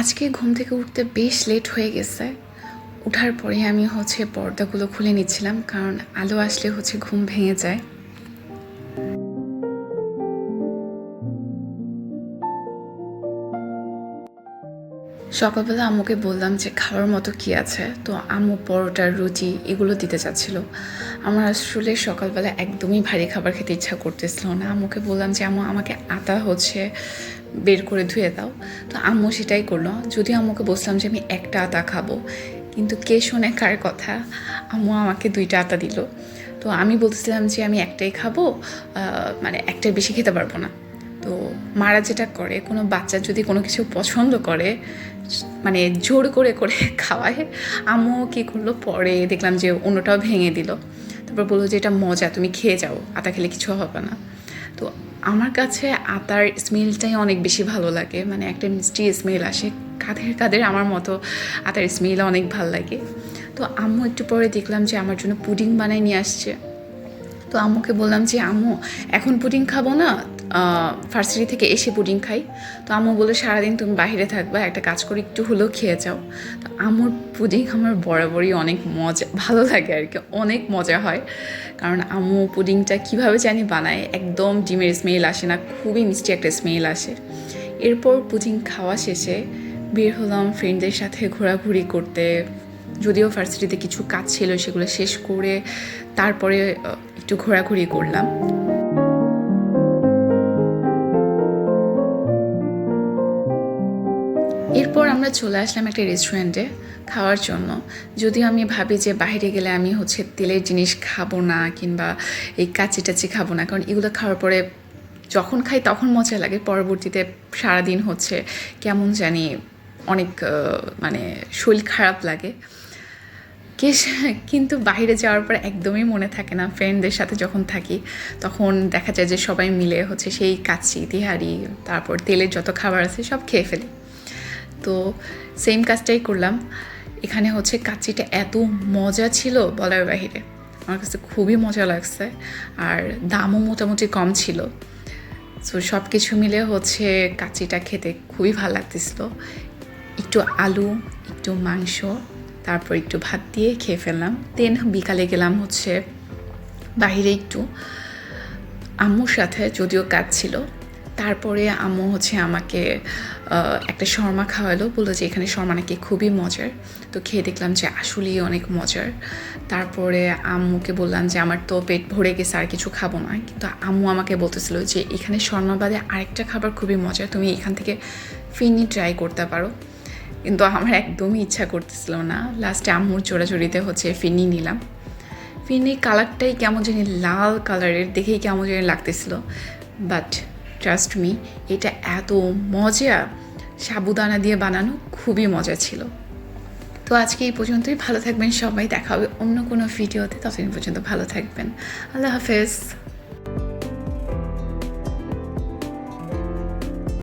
আজকে ঘুম থেকে উঠতে বেশ লেট হয়ে গেছে। উঠার পরে আমি হচ্ছে পর্দাগুলো খুলে নিচ্ছিলাম, কারণ আলো আসলে হচ্ছে ঘুম ভেঙে যায়। সকালবেলা আম্মুকে বললাম যে খাওয়ার মতো কি আছে? তো আম্মু পরোটা, রুটি এগুলো দিতে চাচ্ছিল। আমার আসলে সকালবেলা একদমই ভারী খাবার খেতে ইচ্ছা করতেছিল না। আম্মুকে বললাম যে, আম্মু, আমাকে আটা হচ্ছে, বের করে ধুয়ে দাও। তো আম্মু সেটাই করল। যদিও আম্মুকে বলছিলাম যে, আমি একটা আটা খাব। কিন্তু কে শোনে কার কথা, আম্মু আমাকে দুইটা আটা দিল। তো আমি বলতেছিলাম যে, আমি একটাই খাব মানে একটাই বেশি খেতে পারব না। তো মারা যেটা করে, কোনো বাচ্চা যদি কোনো কিছু পছন্দ করে মানে জোর করে করে খাওয়ায়, আম্মু কী করল পরে দেখলাম যে অন্যটাও ভেঙে দিল। তারপর বলল যে এটা মজা, তুমি খেয়ে যাও, আতা খেলে কিছু হবে না। তো আমার কাছে আতার স্মেলটাই অনেক বেশি ভালো লাগে মানে একটা মিষ্টি স্মেল আসে কাঁধের কাঁধের আমার মতো আতার স্মেল অনেক ভালো লাগে। তো আম্মু একটু পরে দেখলাম যে আমার জন্য পুডিং বানায় নিয়ে আসছে। তো আম্মুকে বললাম যে, আম্মু, এখন পুডিং খাব না ফার্সিটি থেকে এসে পুডিং খাই। তো আম্মু বলে সারাদিন তুমি বাইরে থাকবা, একটা কাজ করে একটু হলেও খেয়ে যাও। তো আম্মুর পুডিং আমার বরাবরই অনেক মজা, ভালো লাগে আর কি, অনেক মজা হয়। কারণ আম্মু পুডিংটা কীভাবে জানি বানায়, একদম ডিমের স্মেল আসে না, খুবই মিষ্টি একটা স্মেল আসে। এরপর পুডিং খাওয়া শেষে বের হলাম ফ্রেন্ডদের সাথে ঘোরাঘুরি করতে। যদিও ভার্সিটিতে কিছু কাজ ছিল, সেগুলো শেষ করে তারপরে একটু ঘোরাঘুরি করলাম। এরপর আমরা চলে আসলাম একটা রেস্টুরেন্টে খাওয়ার জন্য। যদিও আমি ভাবি যে বাইরে গেলে আমি হচ্ছে তেলের জিনিস খাব না কিংবা এই কাচি টাচি খাব না, কারণ এগুলো খাওয়ার পরে যখন খাই তখন মজা লাগে। পরবর্তীতে সারাদিন হচ্ছে কেমন জানি অনেক মানে শরীর খারাপ লাগে। কিন্তু বাইরে যাওয়ার পর একদমই মনে থাকে না। ফ্রেন্ডদের সাথে যখন থাকি তখন দেখা যায় যে সবাই মিলে হচ্ছে সেই কাচ্চি তিহারি, তারপর তেলের যত খাবার আছে সব খেয়ে ফেলি। তো সেম কাজটাই করলাম। এখানে হচ্ছে কাচ্চিটা এত মজা ছিল বলার বাহিরে। আমার কাছে খুবই মজা লাগছে আর দামও মোটামুটি কম ছিল। সো সব কিছু মিলে হচ্ছে কাচ্চিটা খেতে খুবই ভালো লাগতেছিল। একটু আলু, একটু মাংস, তারপর একটু ভাত দিয়ে খেয়ে ফেললাম। দেন বিকালে গেলাম হচ্ছে বাইরে একটু। আম্মুর সাথে যদিও কাজ ছিল। তারপরে আম্মু হচ্ছে আমাকে একটা শর্মা খাওয়ালো। বলল যে, এখানে শর্মা নাকি খুবই মজার। তো খেয়ে দেখলাম যে, আসলেই অনেক মজার। তারপরে আম্মুকে বললাম যে, আমার তো পেট ভরে গেছে, আর কিছু খাব না। কিন্তু আম্মু আমাকে বলতেছিল যে, এখানে শর্মা বাদে আরেকটা খাবার খুবই মজার। তুমি এখান থেকে ফিনি ট্রাই করতে পারো। কিন্তু আমার একদমই ইচ্ছা করতেছিল না। লাস্টে আম্মুর চোরাচুরিতে হচ্ছে ফিনি নিলাম। ফিনির কালারটাই কেমন জানি লাল কালারের, দেখেই কেমন জানি লাগতেছিল। বাট ট্রাস্ট মি এটা এত মজা। সাবুদানা দিয়ে বানানো খুবই মজা ছিল। তো আজকে এই পর্যন্তই। ভালো থাকবেন সবাই। দেখা হবে অন্য কোনো ভিডিওতে। ততদিন পর্যন্ত ভালো থাকবেন। আল্লাহ হাফেজ।